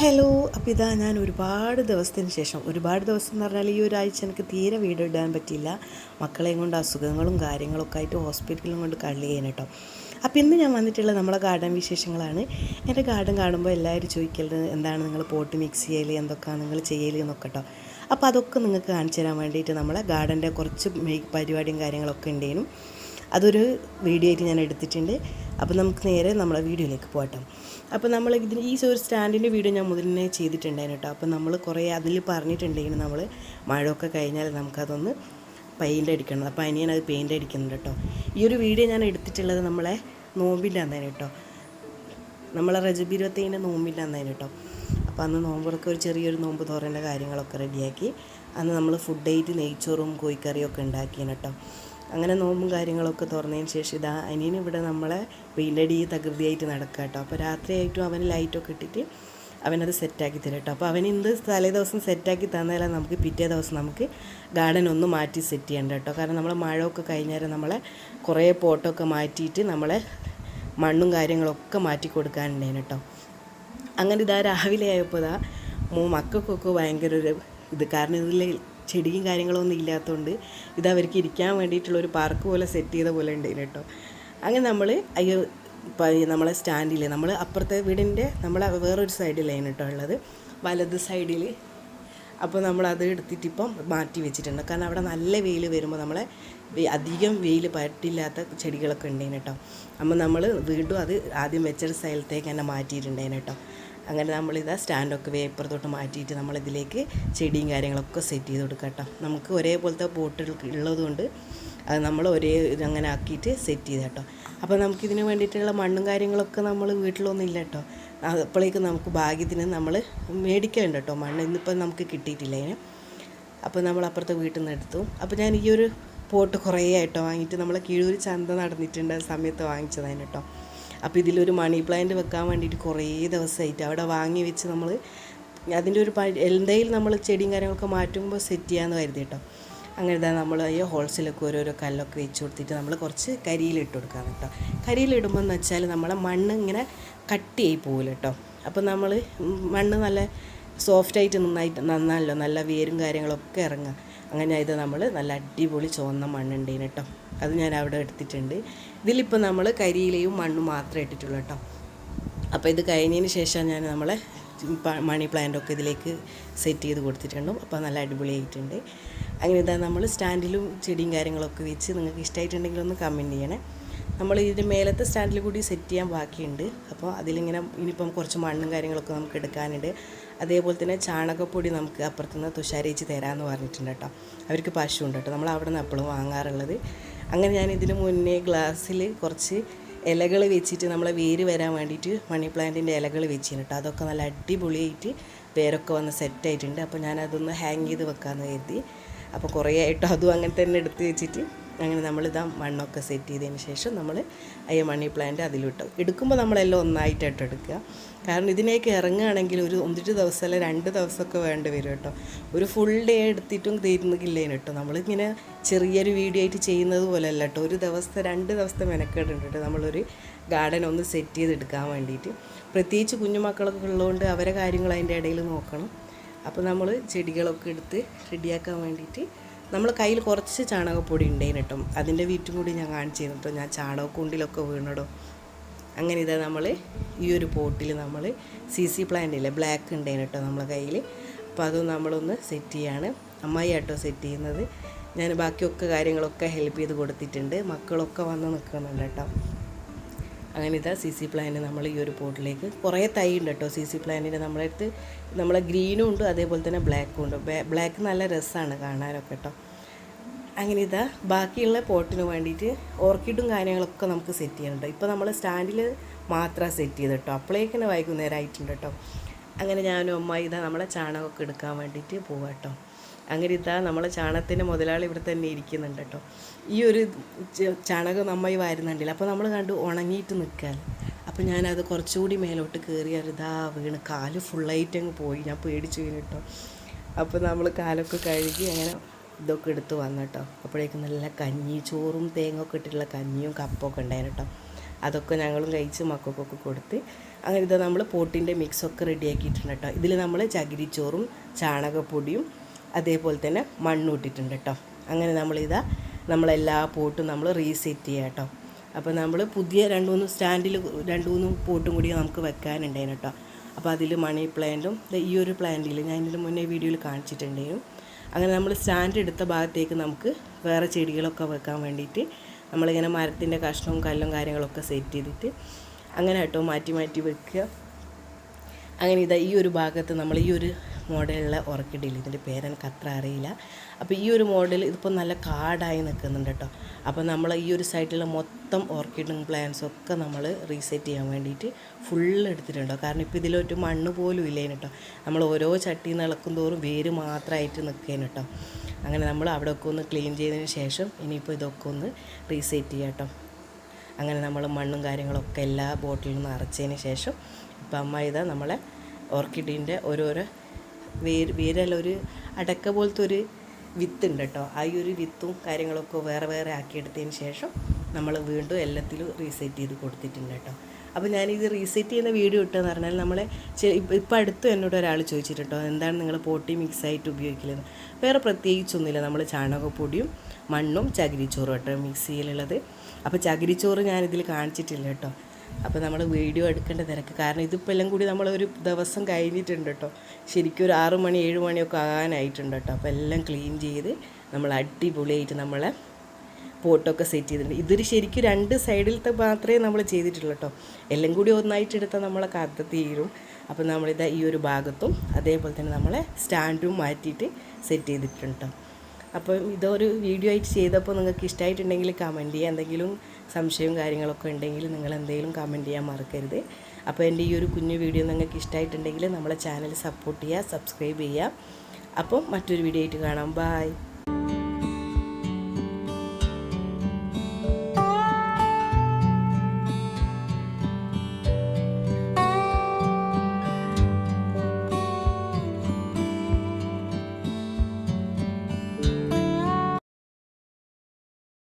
Hello അപ്പോൾ ഇതാ ഞാൻ ഒരുപാട് ദിവസത്തിന് ശേഷം ഒരുപാട് ദിവസം എന്ന് പറഞ്ഞാൽ ഈ ഒരാഴ്ച എനിക്ക് തീരെ വീഡിയോ ഇടാൻ പറ്റിയില്ല. മക്കളെയും കൊണ്ട് അസുഖങ്ങളും കാര്യങ്ങളൊക്കെ ആയിട്ട് ഹോസ്പിറ്റലും കൊണ്ട് ചെയ്യാൻ കേട്ടോ. അപ്പോൾ ഇന്ന് ഞാൻ വന്നിട്ടുള്ള നമ്മളെ ഗാർഡൻ വിശേഷങ്ങളാണ്. എന്റെ ഗാർഡൻ കാണുമ്പോൾ എല്ലാവരും ചോദിക്കരുത് എന്താണ് നിങ്ങൾ പോട്ട് മിക്സ് ചെയ്യൽ എന്തൊക്കെയാണ് നിങ്ങൾ ചെയ്യൽ എന്നൊക്കെ കേട്ടോ അപ്പോൾ അതൊക്കെ നിങ്ങൾക്ക് കാണിച്ചു തരാൻ വേണ്ടിയിട്ട് നമ്മളെ ഗാർഡന്റെ കുറച്ച് പരിപാടിയും കാര്യങ്ങളൊക്കെ ഉണ്ടേനും. അതൊരു വീഡിയോ ആയിട്ട് ഞാൻ എടുത്തിട്ടുണ്ട്. അപ്പോൾ നമുക്ക് നേരെ നമ്മളെ വീഡിയോയിലേക്ക് പോകട്ടോ. അപ്പോൾ നമ്മൾ ഇതിന് ഈ ഒരു സ്റ്റാൻഡിന്റെ വീഡിയോ ഞാൻ മുതലിനെ ചെയ്തിട്ടുണ്ടായിരുന്നു കേട്ടോ. അപ്പോൾ നമ്മൾ കുറേ അതിൽ പറഞ്ഞിട്ടുണ്ടെങ്കിൽ നമ്മൾ മഴയൊക്കെ കഴിഞ്ഞാൽ നമുക്കതൊന്ന് പെയിന്റ് അടിക്കണം. അപ്പോൾ അനിയൻ അത് പെയിന്റ് അടിക്കുന്നുണ്ട് കേട്ടോ. ഈ ഒരു വീഡിയോ ഞാൻ എടുത്തിട്ടുള്ളത് നമ്മളെ നോമ്പില്ലാന്നേനെ കേട്ടോ. നമ്മളെ റജബ് ഇരുപത്തേഴിന്റെ നോമ്പില്ലാന്നേനെ കേട്ടോ. അപ്പോൾ അന്ന് നോമ്പുറൊക്കെ ഒരു ചെറിയൊരു നോമ്പ് തോറേണ്ട കാര്യങ്ങളൊക്കെ റെഡിയാക്കി അന്ന് നമ്മൾ ഫുഡ് ആയിട്ട് നെയ്ച്ചോറും കോഴിക്കറിയും ഒക്കെ ഉണ്ടാക്കിയാണ് കേട്ടോ. അങ്ങനെ നോമ്പും കാര്യങ്ങളൊക്കെ തുറന്നതിന് ശേഷം ഇതാ അനിയന് ഇവിടെ നമ്മളെ പെയിന്റടി തകൃതിയായിട്ട് നടക്കുക കേട്ടോ. അപ്പോൾ രാത്രിയായിട്ടും അവന് ലൈറ്റൊക്കെ ഇട്ടിട്ട് അവനത് സെറ്റാക്കി തരും കേട്ടോ. അപ്പോൾ അവൻ ഇന്ന് തലേ ദിവസം സെറ്റാക്കി തന്നാലേ നമുക്ക് പിറ്റേ ദിവസം നമുക്ക് ഗാർഡൻ ഒന്ന് മാറ്റി സെറ്റ് ചെയ്യണ്ട കേട്ടോ. കാരണം നമ്മൾ മഴയൊക്കെ കഴിഞ്ഞാൽ നമ്മളെ കുറേ പോട്ടൊക്കെ മാറ്റിയിട്ട് നമ്മളെ മണ്ണും കാര്യങ്ങളൊക്കെ മാറ്റി കൊടുക്കാനുണ്ടായിരുന്നു കേട്ടോ. അങ്ങനെ ഇതാ രാവിലെ ആയപ്പോൾ ഇതാ മക്കൾക്കൊക്കെ ഭയങ്കര ഒരു ഇത്. കാരണം ഇതിൽ ചെടിയും കാര്യങ്ങളൊന്നും ഇല്ലാത്തതുകൊണ്ട് ഇത് അവർക്ക് ഇരിക്കാൻ വേണ്ടിയിട്ടുള്ള ഒരു പാർക്ക് പോലെ സെറ്റ് ചെയ്ത പോലെ ഉണ്ടായിരുന്നു കേട്ടോ. അങ്ങനെ നമ്മൾ അയ്യോ നമ്മളെ സ്റ്റാൻഡിൽ നമ്മൾ അപ്പുറത്തെ വീടിന്റെ നമ്മളെ വേറൊരു സൈഡിലാണ് കേട്ടോ ഉള്ളത്. വലത് സൈഡിൽ അപ്പോൾ നമ്മൾ അത് എടുത്തിട്ട് ഇപ്പം മാറ്റി വെച്ചിട്ടുണ്ട്. കാരണം അവിടെ നല്ല വെയിൽ വരുമ്പോൾ നമ്മളെ അധികം വെയിൽ പറ്റില്ലാത്ത ചെടികളൊക്കെ ഉണ്ടായിരുന്നു കേട്ടോ. അപ്പോൾ നമ്മൾ വീണ്ടും അത് ആദ്യം വെച്ചൊരു സ്ഥലത്തേക്ക് തന്നെ മാറ്റിയിട്ടുണ്ടായിരുന്നു കേട്ടോ. അങ്ങനെ നമ്മളിതാ സ്റ്റാൻഡൊക്കെ വേപ്പുറത്തോട്ട് മാറ്റിയിട്ട് നമ്മളിതിലേക്ക് ചെടിയും കാര്യങ്ങളൊക്കെ സെറ്റ് ചെയ്ത് കൊടുക്കാം കേട്ടോ. നമുക്ക് ഒരേപോലത്തെ പോട്ടുകൾ ഉള്ളതുകൊണ്ട് അത് നമ്മൾ ഒരേ അങ്ങനെ ആക്കിയിട്ട് സെറ്റ് ചെയ്ത് കേട്ടോ. അപ്പോൾ നമുക്കിതിന് വേണ്ടിയിട്ടുള്ള മണ്ണും കാര്യങ്ങളൊക്കെ നമ്മൾ വീട്ടിലൊന്നും ഇല്ല കേട്ടോ. അപ്പോഴേക്കും നമുക്ക് ഭാഗ്യത്തിന് നമ്മൾ മേടിക്കേണ്ട കേട്ടോ. മണ്ണ് ഇന്നിപ്പം നമുക്ക് കിട്ടിയിട്ടില്ല അതിന് അപ്പോൾ നമ്മൾ അപ്പുറത്തെ വീട്ടിൽ നിന്ന് എടുത്തു. അപ്പോൾ ഞാൻ ഈ ഒരു പോട്ട് കുറേ ആയിട്ടോ വാങ്ങിയിട്ട് നമ്മൾ കീഴൂർ ചന്ത നടന്നിട്ടുണ്ട് സമയത്ത് വാങ്ങിച്ചതാണ് കേട്ടോ. അപ്പോൾ ഇതിലൊരു മണി പ്ലാന്റ് വെക്കാൻ വേണ്ടിയിട്ട് കുറേ ദിവസമായിട്ട് അവിടെ വാങ്ങി വെച്ച് നമ്മൾ അതിന്റെ ഒരു എന്തെങ്കിലും നമ്മൾ ചെടിയും കാര്യങ്ങളൊക്കെ മാറ്റുമ്പോൾ സെറ്റ് ചെയ്യാമെന്ന് കരുതി കേട്ടോ അങ്ങനെ തന്നെ നമ്മൾ ഈ ഹോൾസെയിലൊക്കെ ഓരോരോ കല്ലൊക്കെ വെച്ച് കൊടുത്തിട്ട് നമ്മൾ കുറച്ച് കരിയിലിട്ട് കൊടുക്കാം കേട്ടോ കരിയിലിടുമ്പോൾ എന്ന് വെച്ചാൽ നമ്മളെ മണ്ണ് ഇങ്ങനെ കട്ടിയായി പോകില്ല കേട്ടോ അപ്പോൾ നമ്മൾ മണ്ണ് നല്ല സോഫ്റ്റായിട്ട് നന്നായിട്ട് നന്നാണല്ലോ. നല്ല വേരും കാര്യങ്ങളൊക്കെ ഇറങ്ങുക അങ്ങനെ ഇത് നമ്മൾ നല്ല അടിപൊളി ചുവന്ന മണ്ണുണ്ടേന് കേട്ടോ അത് ഞാൻ അവിടെ എടുത്തിട്ടുണ്ട്. ഇതിലിപ്പോൾ നമ്മൾ കരിയിലയും മണ്ണും മാത്രമേ ഇട്ടിട്ടുള്ളൂ കേട്ടോ അപ്പോൾ ഇത് കഴിഞ്ഞതിന് ശേഷം ഞാൻ നമ്മളെ മണി പ്ലാന്റൊക്കെ ഇതിലേക്ക് സെറ്റ് ചെയ്ത് കൊടുത്തിട്ടുണ്ട്. അപ്പോൾ നല്ല അടിപൊളിയായിട്ടുണ്ട്. അങ്ങനെ ഇതാ നമ്മൾ സ്റ്റാൻഡിലും ചെടിയും കാര്യങ്ങളൊക്കെ വെച്ച് നിങ്ങൾക്ക് ഇഷ്ടമായിട്ടുണ്ടെങ്കിൽ ഒന്ന് കമന്റ് ചെയ്യണേ. നമ്മൾ ഇതിന്റെ മേലത്തെ സ്റ്റാൻഡിൽ കൂടി സെറ്റ് ചെയ്യാൻ ബാക്കിയുണ്ട്. അപ്പോൾ അതിലിങ്ങനെ ഇനിയിപ്പം കുറച്ച് മണ്ണും കാര്യങ്ങളൊക്കെ നമുക്ക് എടുക്കാനുണ്ട്. അതേപോലെ തന്നെ ചാണകപ്പൊടി നമുക്ക് അപ്പുറത്തുനിന്ന് തുഷാരേച്ച് തരാമെന്ന് പറഞ്ഞിട്ടുണ്ട് കേട്ടോ. അവർക്ക് പശു ഉണ്ട് കേട്ടോ. നമ്മൾ അവിടെ നിന്ന് എപ്പോഴും വാങ്ങാറുള്ളത്. അങ്ങനെ ഞാൻ ഇതിന് മുന്നേ ഗ്ലാസ്സിൽ കുറച്ച് ഇലകൾ വെച്ചിട്ട് നമ്മളെ വേര് വരാൻ വേണ്ടിയിട്ട് മണി പ്ലാന്റിന്റെ ഇലകൾ വെച്ചിരുന്നു കേട്ടോ. അതൊക്കെ നല്ല അടിപൊളിയായിട്ട് വേരൊക്കെ വന്ന് സെറ്റായിട്ടുണ്ട് അപ്പോൾ ഞാനതൊന്ന് ഹാങ് ചെയ്ത് വെക്കാമെന്ന് കരുതി. അപ്പോൾ കുറേ ആയിട്ടും അതും അങ്ങനെ തന്നെ എടുത്ത് വെച്ചിട്ട് അങ്ങനെ നമ്മളിതാ മണ്ണൊക്കെ സെറ്റ് ചെയ്തതിന് ശേഷം നമ്മൾ അയ്യ മണി പ്ലാന്റ് അതിലിട്ടു. എടുക്കുമ്പോൾ നമ്മളെല്ലാം ഒന്നായിട്ടായിട്ട് എടുക്കുക. കാരണം ഇതിനേക്ക് ഇറങ്ങുകയാണെങ്കിൽ ഒരു ഒന്നിട്ട് ദിവസം അല്ല രണ്ട് ദിവസമൊക്കെ വേണ്ടി വരും കേട്ടോ. ഒരു ഫുൾ ഡേ എടുത്തിട്ടും തീരുന്നില്ലേന് കേട്ടോ. നമ്മളിങ്ങനെ ചെറിയൊരു വീഡിയോ ആയിട്ട് ചെയ്യുന്നത് പോലെ അല്ല കേട്ടോ. ഒരു ദിവസത്തെ രണ്ട് ദിവസത്തെ മെനക്കേടുണ്ട് കേട്ടോ. നമ്മളൊരു ഗാർഡൻ ഒന്ന് സെറ്റ് ചെയ്തെടുക്കാൻ വേണ്ടിയിട്ട്. പ്രത്യേകിച്ച് കുഞ്ഞുമക്കളൊക്കെ ഉള്ളതുകൊണ്ട് അവരെ കാര്യങ്ങൾ അതിന്റെ ഇടയിൽ നോക്കണം. അപ്പോൾ നമ്മൾ ചെടികളൊക്കെ എടുത്ത് റെഡിയാക്കാൻ വേണ്ടിയിട്ട് നമ്മൾ കയ്യിൽ കുറച്ച് ചാണകപ്പൊടി ഉണ്ടേന് കേട്ടോ. അതിന്റെ വീറ്റും കൂടി ഞാൻ കാണിച്ചു കേട്ടോ. ഞാൻ ചാണകക്കുണ്ടിലൊക്കെ വീണടോ. അങ്ങനെ ഇതാ നമ്മൾ ഈ ഒരു പോട്ടിൽ നമ്മൾ സി സി പ്ലാന്റ് ഇല്ലേ ബ്ലാക്ക് ഉണ്ടേന് കേട്ടോ നമ്മളെ കയ്യിൽ അപ്പോൾ അത് നമ്മളൊന്ന് സെറ്റ് ചെയ്യാണ്. അമ്മായി ആട്ടോ സെറ്റ് ചെയ്യുന്നത്. ഞാൻ ബാക്കിയൊക്കെ കാര്യങ്ങളൊക്കെ ഹെൽപ്പ് ചെയ്ത് കൊടുത്തിട്ടുണ്ട്. മക്കളൊക്കെ വന്ന് നിൽക്കുന്നുണ്ട് കേട്ടോ. അങ്ങനെ ഇതാ സി സി പ്ലാന്റ് നമ്മൾ ഈ ഒരു പോട്ടിലേക്ക്. കുറേ തൈ ഉണ്ട് കേട്ടോ സി സി പ്ലാന്റിന്റെ നമ്മളെ അടുത്ത്. നമ്മളെ ഗ്രീനും ഉണ്ട് അതേപോലെ തന്നെ ബ്ലാക്കും ഉണ്ട്. ബ്ലാക്ക് നല്ല രസമാണ് കാണാനൊക്കെ കേട്ടോ. അങ്ങനെ ഇതാ ബാക്കിയുള്ള പോട്ടിന് വേണ്ടിയിട്ട് ഓർക്കിഡും കാര്യങ്ങളൊക്കെ നമുക്ക് സെറ്റ് ചെയ്യാനുണ്ട്. ഇപ്പോൾ നമ്മൾ സ്റ്റാൻഡിൽ മാത്രം സെറ്റ് ചെയ്ത് കേട്ടോ. അപ്പോഴേക്കിനെ വൈകുന്നേരം ആയിട്ടുണ്ട് കേട്ടോ. അങ്ങനെ ഞാനും അമ്മ ഇതാ നമ്മളെ ചാണകമൊക്കെ എടുക്കാൻ വേണ്ടിയിട്ട് പോവാം കേട്ടോ. അങ്ങനെ ഇതാ നമ്മളെ ചാണകത്തിന്റെ മുതലാളി ഇവിടെ തന്നെ ഇരിക്കുന്നുണ്ട് കേട്ടോ. ഈ ഒരു ചാണകം നന്നായി വാരുന്നുണ്ടല്ലോ. അപ്പോൾ നമ്മൾ കണ്ടു ഉണങ്ങിയിട്ട് നിൽക്കാൻ. അപ്പോൾ ഞാനത് കുറച്ചുകൂടി മേലോട്ട് കയറിയാൽ ഇതാ വീണ്. കാൽ ഫുള്ളായിട്ട് അങ്ങ് പോയി. ഞാൻ പേടിച്ചു വീണ് കേട്ടോ. അപ്പോൾ നമ്മൾ കാലൊക്കെ കഴുകി അങ്ങനെ ഇതൊക്കെ എടുത്ത് വന്നു കേട്ടോ. അപ്പോഴേക്കും നല്ല കഞ്ഞി ചോറും തേങ്ങ ഒക്കെ ഇട്ടിട്ടുള്ള കഞ്ഞിയും കപ്പൊക്കെ ഉണ്ടായിരുന്നു കേട്ടോ. അതൊക്കെ ഞങ്ങളും കഴിച്ച് മക്കൾക്കൊക്കെ കൊടുത്ത് അങ്ങനെ ഇത് നമ്മൾ പോട്ടിന്റെ മിക്സൊക്കെ റെഡിയാക്കിയിട്ടുണ്ട് കേട്ടോ. ഇതിൽ നമ്മൾ ചകിരിച്ചോറും ചാണകപ്പൊടിയും അതേപോലെ തന്നെ മണ്ണ് ഇട്ടിട്ടുണ്ട് കേട്ടോ. അങ്ങനെ നമ്മളിതാ നമ്മളെല്ലാ പോട്ടും നമ്മൾ റീസെറ്റ് ചെയ്യുക കേട്ടോ. അപ്പോൾ നമ്മൾ പുതിയ രണ്ട് മൂന്ന് സ്റ്റാൻഡിൽ രണ്ട് മൂന്ന് പോട്ടും കൂടി നമുക്ക് വെക്കാനുണ്ടായിരുന്നു കേട്ടോ. അപ്പോൾ അതിൽ മണി പ്ലാന്റും ഈ ഒരു പ്ലാന്റിൽ ഞാൻ ഇതിന് മുന്നേ വീഡിയോയിൽ കാണിച്ചിട്ടുണ്ടായിരുന്നു. അങ്ങനെ നമ്മൾ സ്റ്റാൻഡ് എടുത്ത ഭാഗത്തേക്ക് നമുക്ക് വേറെ ചെടികളൊക്കെ വെക്കാൻ വേണ്ടിയിട്ട് നമ്മളിങ്ങനെ മരത്തിന്റെ കഷ്ണവും കല്ലും കാര്യങ്ങളൊക്കെ സെറ്റ് ചെയ്തിട്ട് അങ്ങനെ കേട്ടോ മാറ്റി മാറ്റി വെക്കുക. അങ്ങനെ ഇതാ ഈ ഒരു ഭാഗത്ത് നമ്മൾ ഈ ഒരു മോഡലുള്ള ഓർക്കിഡിൽ ഇതിന്റെ പേര് എനിക്ക് അത്ര അറിയില്ല. അപ്പോൾ ഈ ഒരു മോഡൽ ഇതിപ്പോൾ നല്ല കാടായി നിൽക്കുന്നുണ്ട് കേട്ടോ അപ്പോൾ നമ്മൾ ഈ ഒരു സൈഡിലുള്ള മൊത്തം ഓർക്കിഡും പ്ലാന്റ്സും ഒക്കെ നമ്മൾ റീസെറ്റ് ചെയ്യാൻ വേണ്ടിയിട്ട് ഫുള്ള് എടുത്തിട്ടുണ്ടോ കാരണം ഇപ്പോൾ ഇതിലൊരു മണ്ണ് പോലും ഇല്ലേന് കേട്ടോ നമ്മൾ ഓരോ ചട്ടി നിളക്കും തോറും വേര് മാത്രമായിട്ട് നിൽക്കേന് കേട്ടോ അങ്ങനെ നമ്മൾ അവിടെ ഒക്കെ ഒന്ന് ക്ലീൻ ചെയ്തതിന് ശേഷം ഇനിയിപ്പോൾ ഇതൊക്കെ ഒന്ന് റീസെറ്റ് ചെയ്യാം കേട്ടോ അങ്ങനെ നമ്മൾ മണ്ണും കാര്യങ്ങളൊക്കെ എല്ലാ ബോട്ടിലും നിറച്ചതിന് ശേഷം ഇപ്പം അമ്മ ഇതാ നമ്മളെ ഓർക്കിഡിന്റെ ഓരോരോ വേര് വേരല്ല ഒരു അടക്ക പോലത്തെ ഒരു വിത്തുണ്ട് കേട്ടോ. ആ ഒരു വിത്തും കാര്യങ്ങളൊക്കെ വേറെ വേറെ ആക്കിയെടുത്തതിന് ശേഷം നമ്മൾ വീണ്ടും എല്ലാത്തിലും റീസെറ്റ് ചെയ്ത് കൊടുത്തിട്ടുണ്ട് കേട്ടോ. അപ്പോൾ ഞാനിത് റീസെറ്റ് ചെയ്യുന്ന വീഡിയോ ഇട്ടെന്ന് പറഞ്ഞാൽ നമ്മളെ ഇപ്പം അടുത്ത് എന്നോട് ഒരാൾ ചോദിച്ചിട്ടുണ്ടോ എന്താണ് നിങ്ങൾ പോട്ടി മിക്സ് ആയിട്ട് ഉപയോഗിക്കുന്നത് വേറെ പ്രത്യേകിച്ചൊന്നുമില്ല. നമ്മൾ ചാണകപ്പൊടിയും മണ്ണും ചകിരിച്ചോറും കേട്ടോ മിക്സിയിലുള്ളത് അപ്പോൾ ചകിരിച്ചോറ് ഞാനിതിൽ കാണിച്ചിട്ടില്ല കേട്ടോ. അപ്പോൾ നമ്മൾ വീഡിയോ എടുക്കേണ്ട തിരക്ക്. കാരണം ഇതിപ്പോൾ എല്ലാം കൂടി നമ്മളൊരു ദിവസം കഴിഞ്ഞിട്ടുണ്ട് കേട്ടോ ശരിക്കും ഒരു ആറ് മണി ഏഴ് മണിയൊക്കെ ആകാനായിട്ടുണ്ട് കേട്ടോ അപ്പോൾ എല്ലാം ക്ലീൻ ചെയ്ത് നമ്മൾ അടിപൊളിയായിട്ട് നമ്മളെ പോട്ടൊക്കെ സെറ്റ് ചെയ്തിട്ടുണ്ട്. ഇതൊരു ശരിക്കും രണ്ട് സൈഡിലത്തെ മാത്രമേ നമ്മൾ ചെയ്തിട്ടുള്ളൂ കേട്ടോ എല്ലാം കൂടി ഒന്നായിട്ട് എടുത്താൽ നമ്മളെ കഥ തീരും. അപ്പോൾ നമ്മളിതാ ഈ ഒരു ഭാഗത്തും അതേപോലെ തന്നെ നമ്മളെ സ്റ്റാൻഡും മാറ്റിയിട്ട് സെറ്റ് ചെയ്തിട്ടുണ്ട് കേട്ടോ അപ്പോൾ ഇതൊരു വീഡിയോ ആയിട്ട് ചെയ്തപ്പോൾ നിങ്ങൾക്ക് ഇഷ്ടമായിട്ടുണ്ടെങ്കിൽ കമന്റ് ചെയ്യുക എന്തെങ്കിലും സംശയവും കാര്യങ്ങളൊക്കെ ഉണ്ടെങ്കിൽ നിങ്ങൾ എന്തെങ്കിലും കമന്റ് ചെയ്യാൻ മറക്കരുത്. അപ്പോൾ എന്റെ ഈ ഒരു കുഞ്ഞു വീഡിയോ നിങ്ങൾക്ക് ഇഷ്ടമായിട്ടുണ്ടെങ്കിൽ നമ്മളെ ചാനൽ സപ്പോർട്ട് ചെയ്യുക സബ്സ്ക്രൈബ് ചെയ്യുക. അപ്പം മറ്റൊരു വീഡിയോ ആയിട്ട് കാണാം. ബായ്